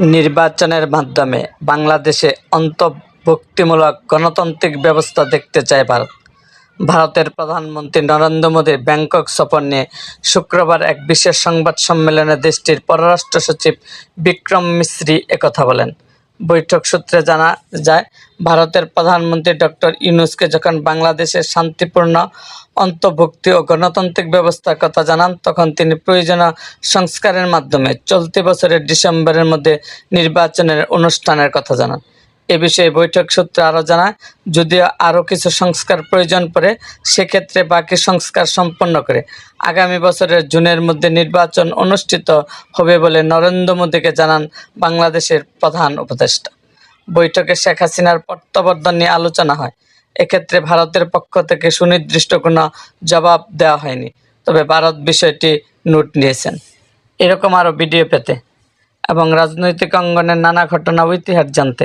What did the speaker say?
নির্বাচনের মাধ্যমে বাংলাদেশে অন্তর্ভুক্তিমূলক গণতান্ত্রিক ব্যবস্থা দেখতে চায় ভারত। ভারতের প্রধানমন্ত্রী নরেন্দ্র মোদীর ব্যাংকক সফর নিয়ে শুক্রবার এক বিশেষ সংবাদ সম্মেলনে দেশটির পররাষ্ট্র সচিব বিক্রম মিশ্রি একথা বলেন। বৈঠক সূত্রে জানা যায়, ভারতের প্রধানমন্ত্রী ডক্টর ইউনুসকে যখন বাংলাদেশের শান্তিপূর্ণ, অন্তর্ভুক্তি ও গণতান্ত্রিক ব্যবস্থার কথা জানান, তখন তিনি প্রয়োজনীয় সংস্কারের মাধ্যমে চলতি বছরের ডিসেম্বরের মধ্যে নির্বাচনের অনুষ্ঠানের কথা জানান। এ বিষয়ে বৈঠক সূত্রে আরও জানায়, যদিও আরও কিছু সংস্কার প্রয়োজন পড়ে, সেক্ষেত্রে বাকি সংস্কার সম্পন্ন করে। আগামী বছরের জুনের মধ্যে নির্বাচন অনুষ্ঠিত হবে বলে নরেন্দ্র মোদীকে জানান বাংলাদেশের প্রধান উপদেষ্টা। বৈঠকে শেখ হাসিনার প্রত্যাবর্তন নিয়ে আলোচনা হয়। এক্ষেত্রে ভারতের পক্ষ থেকে সুনির্দিষ্ট কোনো জবাব দেওয়া হয়নি। তবে ভারত বিষয়টি নোট নিয়েছেন। এরকম আরও ভিডিও পেতে এবং রাজনৈতিক অঙ্গনের নানা ঘটনা ও ইতিহাস জানতে